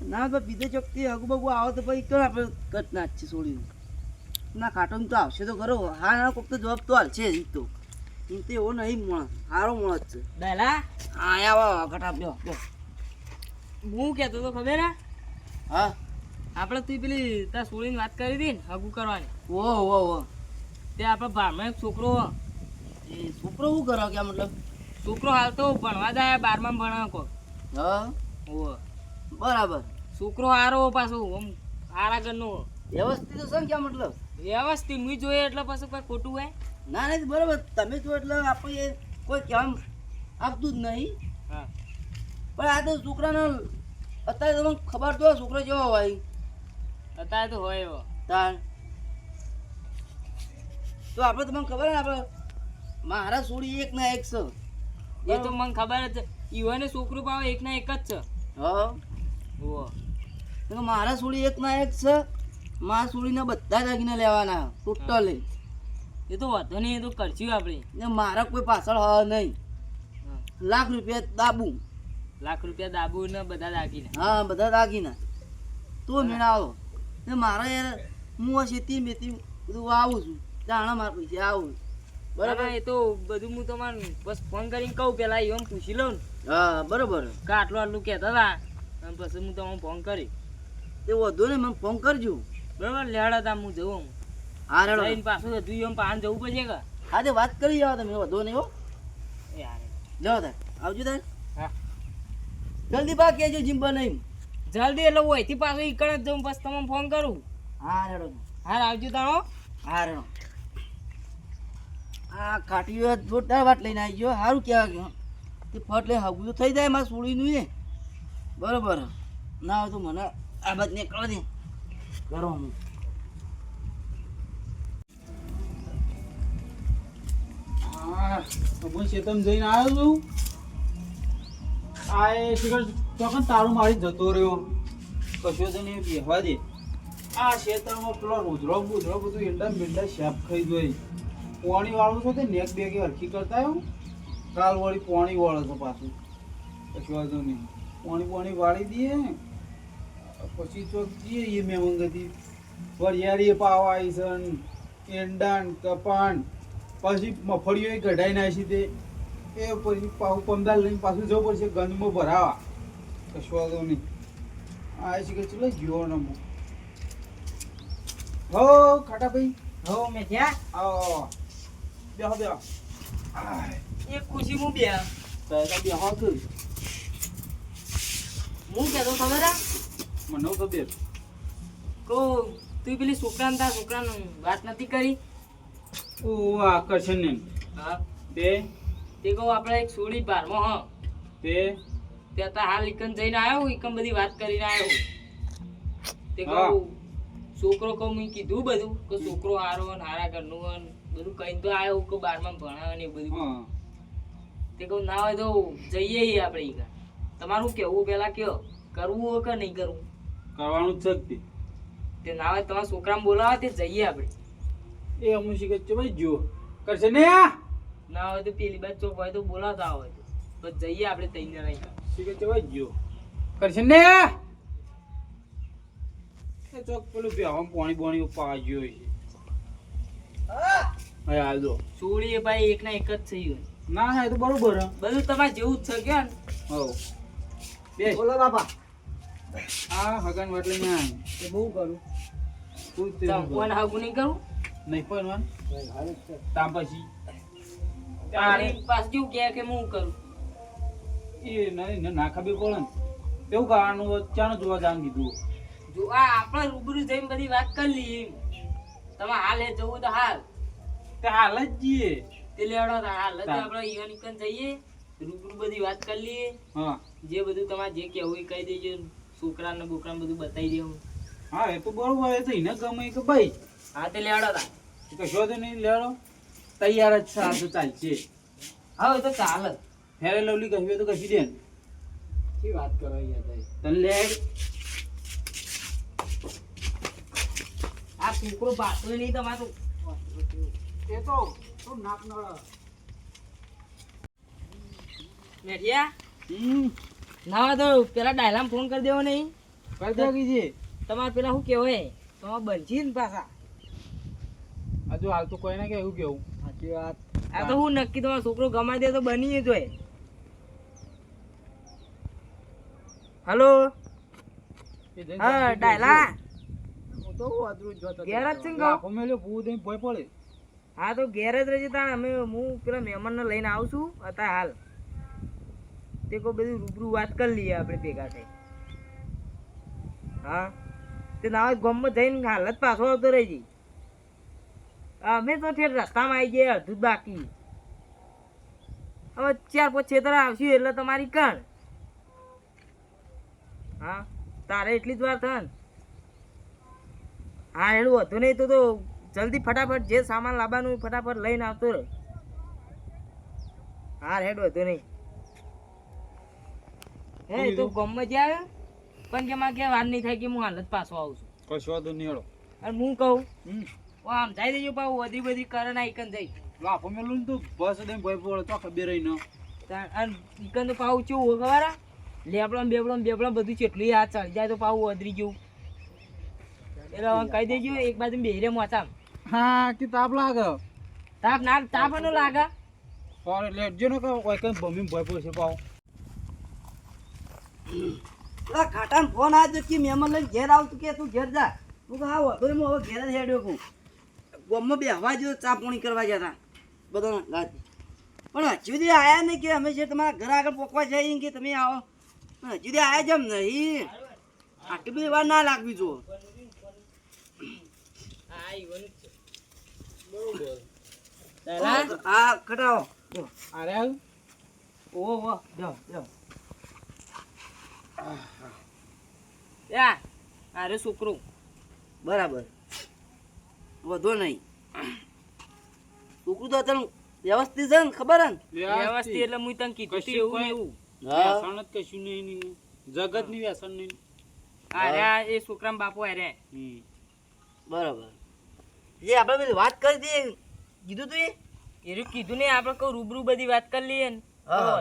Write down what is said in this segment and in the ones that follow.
ના તો બીજે ચોકથી હગુ બગુ આવો તો પછી કયો આપણે કટ ના છે છોડીને ના કાટો તો આવશે તો ખરો. હા ના કોક તો જવાબ તો હાલશે છે ઈ તો. એમ તો એવો નહીં માણસ સારો માણસ છે. બેલા હા આવો ઘટા બ્યો બ્યો હું કહેતો તો ખબર હે? હા? આપણે તું પેલી તાર સોળીની વાત કરી હતી ને હગું કરવાની. ઓ ઓ ઓ તે આપણા ભારમાં એક છોકરો હો. એ છોકરો શું કરો? કે મતલબ? છોકરો હાલ તો ભણવા જાય બારમાં ભણાકો હા? ઓહો બરાબર. છોકરો હારો પાછું આમ હારા ઘરનો વ્યવસ્થિત છે ને ક્યાં મતલબ? વ્યવસ્થિત મી જોઈએ એટલે પાછું કોઈ ખોટું હોય? ના નહીં બરાબર. તમે જો એટલે આપણે એ કોઈ કેમ આપતું જ નહીં. હા. પણ આ તો છોકરાનો અત્યારે તમને ખબર તો છોકરો જેવો હોય. અત્યારે તો હોય એવો. તાર તો આપણે તમને ખબર ને આપણે મારા છોડી એક ના એક છે. એ તો મને ખબર જ છે. ઈવોને છોકરું પાવે એક ના એક જ છે. હા. મારા છોડી એક ના એક છે મારા છોડીને બધા દાગીને લેવાના ટોટલી એ તો વાંધો નહીં એ તો કરશું આપણે. ને મારા કોઈ પાછળ હ નહીં. લાખ રૂપિયા દાબુ. લાખ રૂપિયા દાબુ ને બધા દાગીને. હા બધા દાગીના. તો મેળાવો. ને મારા યાર હું આ શેતી મેતી બધું વાવું છું. જાણા મારા પૈસા આવું. બરાબર? બરાબર એ તો બધું હું તમારે બસ ફોન કરીને કહું પેલા એમ પૂછી લઉં હા બરોબર. કે આટલું આટલું કહેતા હતા. અને પછી હું તમને ફોન કરી તે વધુ ને મને ફોન કરજો. બરાબર? લેડા તા હું જવું હા રેડો. જઈને પાછું હજુ એમ પાન જવું પડશે કે? હા તે વાત કરી જાવ તમે વધુ નહીં હો. જાઓ તાર આવજો તાર. હા. જલ્દી પા કેજો જીમ્બા નહીં જલ્દી એટલે હું અહીંથી પાછું ઈકણ જ જઉં પછી તમને ફોન કરું. હા રેડો હાર આવજો તાણો હા રેડો. આ કાઠીઓ જોરદાર વાત લઈને આવી ગયો સારું કહેવા ગયો તે ફટ લઈ હગું તો થઈ જાય મારા સોળીનું ને બરોબર. ના હોય તો મને આ બાદ નીકળવા દે. કરો હું હા હું ચેતન જઈને આવ્યો છું. આ એ તારું મારી જતો રહ્યો. કશો તો નહીં દે. આ ક્ષેત્રમાં પેલો રોજરો બુજરો બધું ઈંડા મીંડા શેપ ખાઈ પોણી વાળું છે તે નેક બેગ હરખી કરતા આવ્યો. કાલ વળી પોણી વાળો છે પાછું. કશું વાંધો નહીં. પોણી પાણી વાળી દઈએ. પછી તો જઈએ એ મેં મંગતી વરિયાળી પાવા આવી છે ને કપાણ પછી મફળીઓ કઢાઈ નાખી તે. એ પછી પાછું પમદાર લઈને પાછું જવું પડશે ગંજમાં ભરાવા. કશો વાંધો નહીં. આ છે કે ચલો ગયો ને હું. હો ખાટા ભાઈ હો મેં ત્યાં આવો બેહો બેહો. એ ખુશી હું બે બેહો કે હું કહેતો ખબર હે મને ખબર. કહું તું પેલી છોકરાને તાર છોકરાને વાત નથી કરી? ઓ આકર્ષણ ને હા. તે? તે કહું આપણે એક સોળી બારમાં હ. તે? ત્યાં તો હાલ ઇકન જઈને આવ્યો ઇકન બધી વાત કરીને આવ્યો તે. કહું છોકરો કહું મેં કીધું બધું કે છોકરો હારો ને હારા ઘરનું હોય બધું કહીને તો આવ્યો કે બારમાં ભણાવે ને બધું. તે કહું ના હોય તો જઈએ આપણે ઈ. તમારું કેવું પેલા કયો? કરવું હોય કે નહીં કરવું? કરવાનું જ છે તે. તે ના હોય તમારા છોકરાને બોલાવે તે જઈએ આપણે. એ અમુ શીખે છે ભાઈ જો કરશે ને ના હોય તો પેલી બાજુ ચોક હોય તો બોલાતા હોય તો. જઈએ આપણે તઈને રહી શીખે છે ભાઈ જો કરશે ને એ ચોક પેલું બેહવા પાણી બોણી ઉપર ગયો છે. હા. આવજો એ ભાઈ એક ના એક જ થઈ ગયો ના હા એ તો બરોબર. બધું તમારે જેવું જ છે કે બે બોલો બાપા. આ હગન વાટલે ના એ બહુ કરું. તું તે કોણ હાગુ નહીં કરું? નહીં પણ વાન. તામ પછી. તારી પાસ જો કહે કે હું કરું? એ નહીં ને ખબર પડે ને. કેવું કારણ ચાનો જોવા જાણ કીધું. જો આ આપણે રૂબરૂ જઈને બધી વાત કરી લઈએ. તમે હાલે એ જવું તો હાલ. તે હાલ જ જઈએ. તે લેવડો તો હાલ. જ આપણે ઈવન ઈકન જઈએ. રૂબરૂ બધી વાત કરી લઈએ. હા. જે બધું તમારે જે કહેવું એ કહી દેજો. છોકરાને બોકરાને બધું બતાવી દેવું હા એ તો બરોબર એ તો એને ગમે કે ભાઈ. હા તે લેવડો તા. કશો તો નહીં લેડો તૈયાર જ છે આ તો ચાલશે હા એ તો ચાલ ફેરે લવલી કહ્યું તો કહી દે ને. શી વાત કરો યાર તને લે. આ છોકરો પાછો નહીં તમારું. એ તો તું નાક નળ. મેઠિયા હમ. ના તો પેલા ડાયલામાં ફોન કરી દેવો નહીં. કરી દે કીજી. તમારે પેલા શું કહેવાય? તમારે બનશી ને પાછા. હજુ હાલ તો કોઈ ના કે એવું કેવું સાચી વાત. આ તો હું નક્કી તમારો છોકરો ગમાઈ દે તો બની જ હલો? હા ડાયલા? ઘેર જ છે હા તો ઘેર જ રહેજે તાણ. અમે હું પેલા મહેમાનને લઈને આવું છું અત્યારે હાલ. તે કોઈ બધું રૂબરૂ વાત કરી લઈએ આપણે ભેગા થઈ. હા? તે ના ગમમાં જઈને હાલત પાછો આવતો રહેજી અમે તો ઠેર રસ્તામાં આવી ગયા અડધું બાકી. હવે ચાર પાંચ છેતર આવશું એટલે તમારી કણ. હા? તારે એટલી જ વાર થન હા, એનું વધુ નહીં તો તો જલ્દી ફટાફટ જે સામાન લાવવાનું ફટાફટ લઈને આવતો રહે. હા, હેડ, વધુ નહીં. હે તો ગમમાં જાય પણ કે માં ક્યાં વાર નહીં થાય કે હું હાલત પાછો આવું છું. કશો વાંધો નહીં હળો અને હું કહું ઓ આમ જાય દેજો પાછું વધી બધી કરે ના ઈકન જઈ લાફો મેલું ને તું. બસ દઈને ભાઈ પડે તો ખબર રહી ન. અને ઈકન તો પાવું ચેવું હોય ખબર? લેબડો ને બેબડો ને બેબડો ને બધું ચેટલું આ ચડી જાય તો પાવું વધરી ગયું. એટલે હવે કહી દેજો એક બાજુ બેરે મોચામ. હા કે તાપ લાગે. તાપ ના તાપ એનો લાગે. ફોરે લેટજો ને કે કોઈ કઈ બમી ભાઈ પોસે પાવ પેલા ખાટાને ફોન આવ્યો કે મહેમાન લઈને ઘેર આવતું કે તું ઘેર જા. હું કહું આવો તો હું હવે ઘેર જ હેડ્યો કહું ગામમાં બેહવા જો ચા પાણી કરવા ગયા હતા. બધાના ગાતે પણ હજુ સુધી આવ્યા નહીં કે અમે જે તમારા ઘર આગળ પોકવા જઈએ કે તમે આવો. પણ હજુ સુધી આવ્યા જેમ નહીં. આટલી બધી વાર ના લાગવી જુઓ. હા જો અરે ઓહો જાઓ જાઓ. યા અરે છોકરો. બરાબર. વધો નહીં. છોકરું તો તને વ્યવસ્થિત છે ને ખબર ને? વ્યવસ્થિત. એટલે હું તને કીધું તું એવું ને એવું. વ્યસન જ કશું નહીં નહીં જગતની વ્યસન નહીં. અરે એ છોકરા બાપુ અરે બરાબર. જે આપણે પેલી વાત કરી દઈએ કીધું તું એ? કીધું ને આપણે કહું રૂબરૂ બધી વાત કરી લઈએ ને.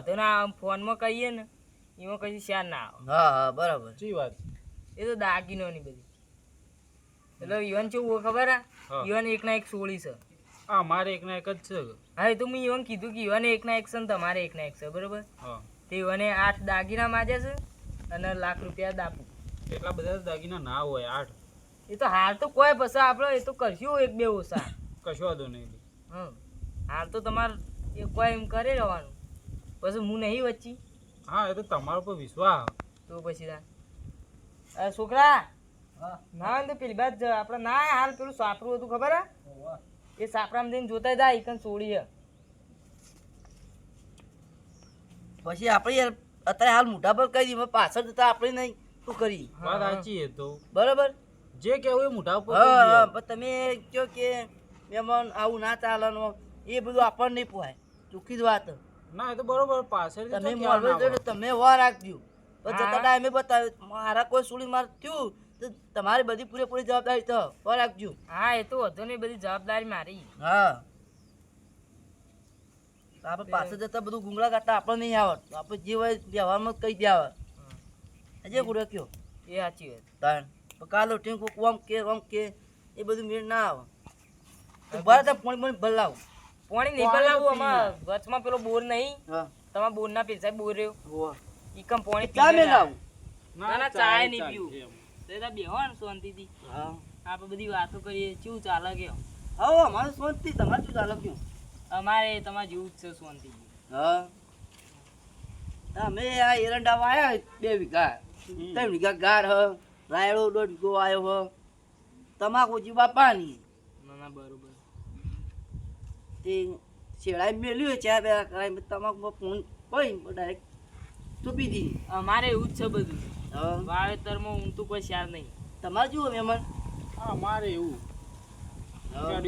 તો ના. ફોનમાં કહીએ ને. એમાં કશું શ્યા ના આવે હા હા બરાબર. શું વાત એ તો દાગીનો ની બધી. એટલે ઈવન કેવું હોય ખબર હા. હા. ઈવન એક ના એક સોળી છે. હા મારે એક ના એક જ છે હા એ તો મેં ઈવન કીધું કે ઈવન એક ના એક છે ને તમારે એક ના એક છે બરોબર? હા. તે ઈવને આઠ દાગીના માજે છે અને લાખ રૂપિયા દાપુ. એટલા બધા દાગીના ના હોય આઠ. એ તો હાલ તો કોઈ પછી આપણે એ તો કરશું એક બે ઓછા. કશો વાંધો નહીં. હમ. હાલ તો તમારે એ કોઈ એમ કરે રહેવાનું. પછી હું નહીં વચ્ચી. હા એ તો તમારો પર વિશ્વાસ. તો પછી. અરે છોકરા ના તો પેલી બાદ આપણે ના હાલ પેલું સાપરું હતું ખબર હે? એ સાપરામાં જઈને જોતા જાય ઈકન છોડી હે. પછી આપણે યાર અત્યારે હાલ મોટા પર કહી દઈએ પાછળ જતા આપણે નહીં. તું કરી વાત સાચી એ તો. બરાબર? જે કહેવું એ મોટા હા. પણ તમે કહો કે મહેમાન આવું ના ચાલવાનું એ બધું આપણને નહીં પોહાય. ચૂકી જ વાત. ના એ તો બરોબર પાછળ તમે મોડવે જોડે તમે વા રાખજો. પણ જતા ટાઈમે બતાવ્યું મારા કોઈ સુડી માર થયું તો તમારી બધી પૂરેપૂરી જવાબદારી તો વા રાખજો. હા એ તો વધુ નહીં બધી જવાબદારી મારી. હા. આપણે પાછળ જતા બધું ગુંગળા કાઢતા આપણે નહીં આવત આપણે જે હોય વ્યવહારમાં કહી દે આવે હજે ગુડે કયો? એ સાચી વાત. તાણ. કાલો ઉઠીને ઓમ કે ઓમ કે એ બધું મેળ ના આવે. તો ફોન ફોન પોણી ભલ લાવું પાણી નીકળાવું આમાં વચમાં પેલો બોર નહીં. તમારા તમારા બોરના પૈસા બોર રહ્યો. ઈકમ પાણી ચા મેળ લાવું? ના, ના, ચા નહીં પીવું. તો એ તો બેહો ને હા. આપણે બધી વાતો કરીએ કેવું ચાલે કે? હા અમારે શાંતિ. તમારે શું ચાલે કે? અમારે તમારે જેવું જ છે શાંતિ. હા. અમે આ એરંડા વાયા બે વીઘા. ત્રણ વીઘા ગાર હ. રાયડો દોઢ વીઘો આવ્યો હ. તમાકુ જીવા પાણી. ના ના બરોબર. તે શેળાઈ મેલ્યું હોય ચા બે કરાઈ તમાકુ ફોન પડી ડાયરેક્ટ તૂપી દીધી અમારે એવું જ છે બધું હા વાવેતરમાં ઊંઘતું કોઈ શાર નહીં તમારે જુઓ મહેમાન હા મારે એવું હા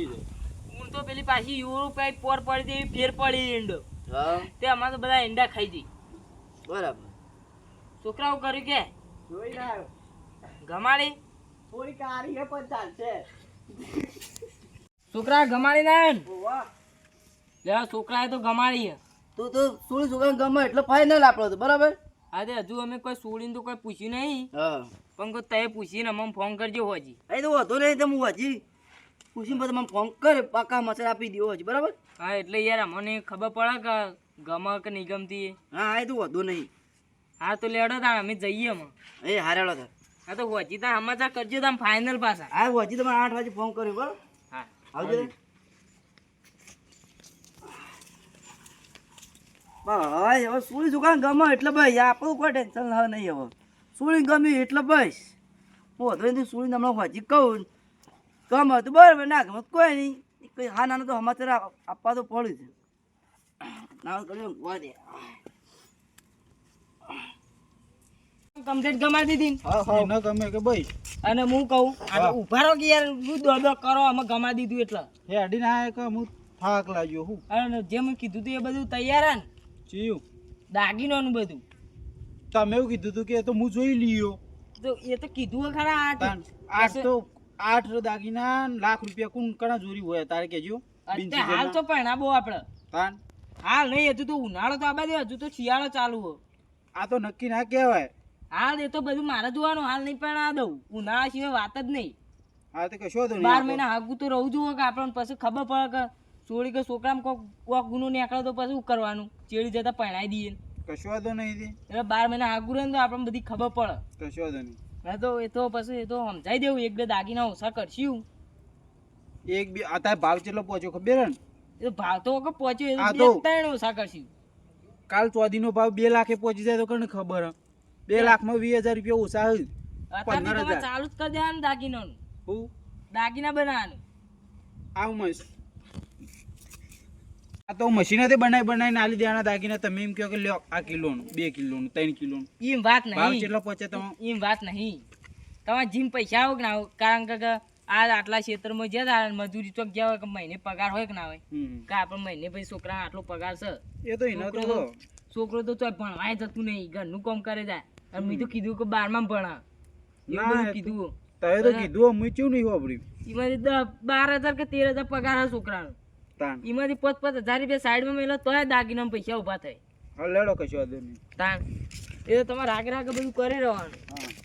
તો પેલી પાછી યુરોપ કઈ પોર પડી દેવી ફેર પડી ઈંડો તે અમારે તો બધા ઈંડા ખાઈ જઈ બરાબર છોકરાઓ કર્યું કે જોઈ રહ્યો ગમાડી થોડી કારી હે પણ ચાલશે છોકરા ગમાડી ના વાહ લે છોકરાએ તો ગમાડી તું તો તો સોળી છોકરા ગમે એટલે ફાઇનલ આપણો તો બરાબર? આજે હજુ અમે કોઈ સોડીને તો કોઈ પૂછ્યું નહીં. હા. પણ કોઈ તે પૂછીને અમને ફોન કરજો હોજી. એ તો વધુ નહીં તો હું હજી. પૂછીને પછી મને ફોન કરે પાકા મસાલા આપી દો હજી બરાબર? હા એટલે યાર અમને ખબર પડે કે ગમે કે નહીં ગમતી હા એ તો વાંધો નહીં. હા તો લેડો તા અમે જઈએ અમે એ હારેલો થાય હા તો હોજી તા સમાચાર કરજો તમે ફાઇનલ પાછા. હા હોજી તમારે આઠ વાગે ફોન કર્યો બરાબર? હા. આવજો. ભાઈ હવે સુળી દુકાન ગમે એટલે ભાઈ આપણું કોઈ ટેન્શન હવે નહીં હવે. સુળી ગમી એટલે ભાઈ હું વધુ નથી સુળી હમણાં હજી કહું ગમે તો બરાબર ના ગમે કોઈ નહીં. કોઈ હા નાનો તો સમાચાર આપવા તો પડ્યું છે. ના કર્યું વા દે. કમ્પ્લીટ ગમાડી દીધી ન? ગમે કે ભાઈ અને હું કહું આ રહો કે યાર હું દોડ દોડ કરો અમે ગમા દીધું એટલે. હે અડીને આયા કે હું થાક લાગ્યો હું. અને જે મેં કીધું હતું એ બધું તૈયાર હે ને? ચીયું. દાગીનોનું બધું. તમે એવું કીધું હતું કે તો હું જોઈ લીયો. તો એ તો કીધું ખરા આઠ. આઠ તો આઠ દાગીના લાખ રૂપિયા કુન કણા જોરી હોય તારે કેજો હાલ તો પહેણાબો આપણે. તાન. હાલ નહીં હજુ તો ઉનાળો તો આબાદ હજુ તો શિયાળો ચાલુ હો આ તો નક્કી ના કહેવાય. હાલ એ તો બધું મારે જોવાનું હાલ નહીં આ દઉં. ઉનાળા સિવાય વાત જ નહીં. હા તો કશો તો બાર મહિના હાગું તો રહું જોવો કે આપણને પછી ખબર પડે કે ચોરી કે છોકરામાં કોક કોક ગુનો નીકળે તો પછી શું કરવાનું? ચેડી જતા પહેણાઈ દઈએ. કશું વાંધો નહીં એટલે બાર મહિના આગુ રહે ને તો આપણને બધી ખબર પડે. કશું વાંધો નહીં. હા તો એ તો પછી એ તો સમજાઈ દેવું. એક બે દાગીના ઓછા કરશું. એક બે આ તારે ભાવ કેટલો પહોંચ્યો ખબર ને? એ તો ભાવ તો વખત પહોંચ્યો. એ તો બે ત્રણ ઓછા કરશું. કાલ ચોદીનો ભાવ બે લાખે પહોંચી જાય તો કોને ખબર બે લાખમાં વીસ હજાર રૂપિયા ઓછા હોય. પંદર હજાર. ચાલુ જ કરી દેવાનું દાગીનાનું. હું? દાગીના બનાવવાનું. આવું મસ્ત. આ તો મશીનેથી બનાવી બનાવીને આલી દેવાના દાગીને તમે એમ કહો કે લ્યો આ કિલોનું બે કિલોનું ત્રણ કિલોનું. એમ વાત ભાવ કેટલો પહોંચે તમે એમ વાત નહીં. તમે જીમ પૈસા આવો કે ના આવો કારણ કે આ આટલા ક્ષેત્રમાં જ્યાં મજૂરી તો ગયા હોય કે મહિને પગાર હોય કે ના હોય. કે આપણે મહિને પછી છોકરા આટલો પગાર છે. એ તો એનો તો છોકરો તો. ચોય ભણવાય જતું નહીં ઘરનું કામ કરે જાય. અને મેં તો કીધું કે બારમાં ભણા. એવું કીધું. તમે તો કીધું હું ચેવું નહીં વાપર્યું એમાં બાર હજાર કે તેર હજાર પગાર હોય છોકરાનો. તાન એમાંથી પોત પોત હજાર રૂપિયા સાઈડમાં મેલો તોય દાગીનામાં પૈસા ઊભા થાય. હા લેડો કશો વાંધો નહીં. તાન એ તો તમારે રાગે રાગે બધું કરી રહેવાનું.